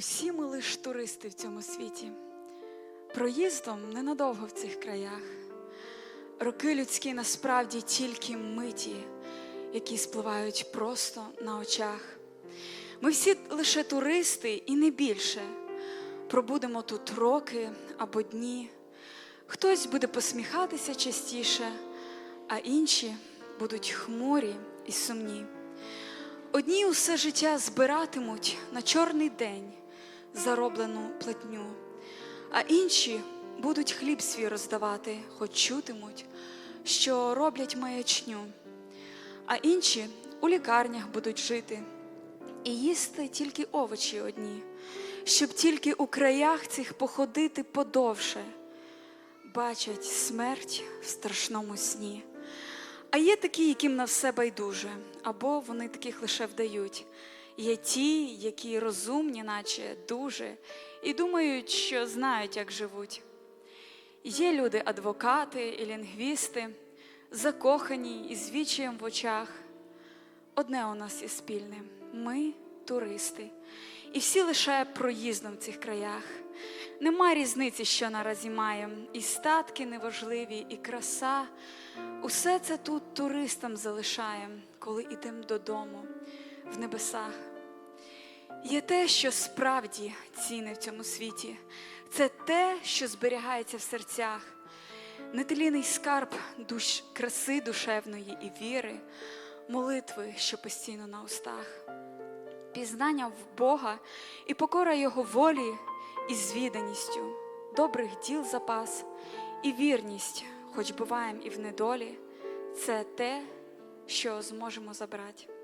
Усі ми лиш туристи в цьому світі, проїздом ненадовго в цих краях. Роки людські насправді тільки миті, які спливають просто на очах. Ми всі лише туристи і не більше. Пробудемо тут роки або дні. Хтось буде посміхатися частіше, а інші будуть хмурі і сумні. Одні усе життя збиратимуть на чорний день зароблену платню, а інші будуть хліб свій роздавати, хоч чутимуть, що роблять маячню, а інші у лікарнях будуть жити і їсти тільки овочі одні, щоб тільки у краях цих походити подовше, бачать смерть в страшному сні. А є такі, яким на все байдуже, або вони таких лише вдають. Є ті, які розумні, наче дуже, і думають, що знають, як живуть. Є люди адвокати і лінгвісти, закохані і з вічаєм в очах. Одне у нас є спільне ми туристи, і всі лише проїздом в цих краях. Нема різниці, що наразі маємо, і статки неважливі, і краса. Усе це тут туристам залишаємо, коли йдемо додому в небесах. Є те, що справді цінне в цьому світі, це те, що зберігається в серцях, нетеліний скарб душ, краси душевної і віри, молитви, що постійно на устах, пізнання в Бога і покора Його волі і звіданістю, добрих діл запас і вірність, хоч буваєм і в недолі, це те, що зможемо забрати.